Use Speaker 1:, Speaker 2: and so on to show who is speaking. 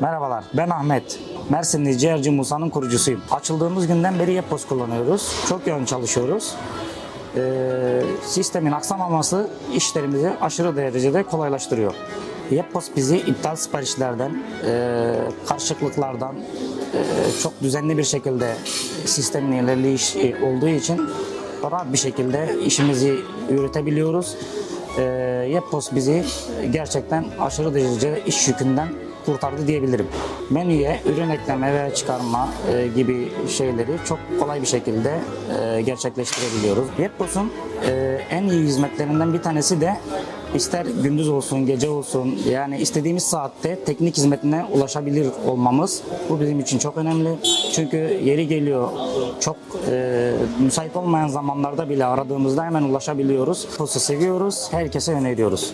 Speaker 1: Merhabalar, ben Ahmet. Mersinli Ciğerci Musa'nın kurucusuyum. Açıldığımız günden beri Yepos kullanıyoruz. Çok yoğun çalışıyoruz. Ee, sistemin aksamaması işlerimizi aşırı derecede kolaylaştırıyor. Yepos bizi iptal siparişlerden, e, karışıklıklardan e, çok düzenli bir şekilde sistemin ilerleyiş e, olduğu için rahat bir şekilde işimizi yürütebiliyoruz. E, Yepos bizi gerçekten aşırı derecede iş yükünden kurtardı diyebilirim. Menüye ürün ekleme ve çıkarma e, gibi şeyleri çok kolay bir şekilde e, gerçekleştirebiliyoruz. Yeppos'un e, en iyi hizmetlerinden bir tanesi de ister gündüz olsun, gece olsun yani istediğimiz saatte teknik hizmetine ulaşabilir olmamız bu bizim için çok önemli. Çünkü yeri geliyor çok e, müsait olmayan zamanlarda bile aradığımızda hemen ulaşabiliyoruz. Yeppos'u seviyoruz, herkese öneriyoruz.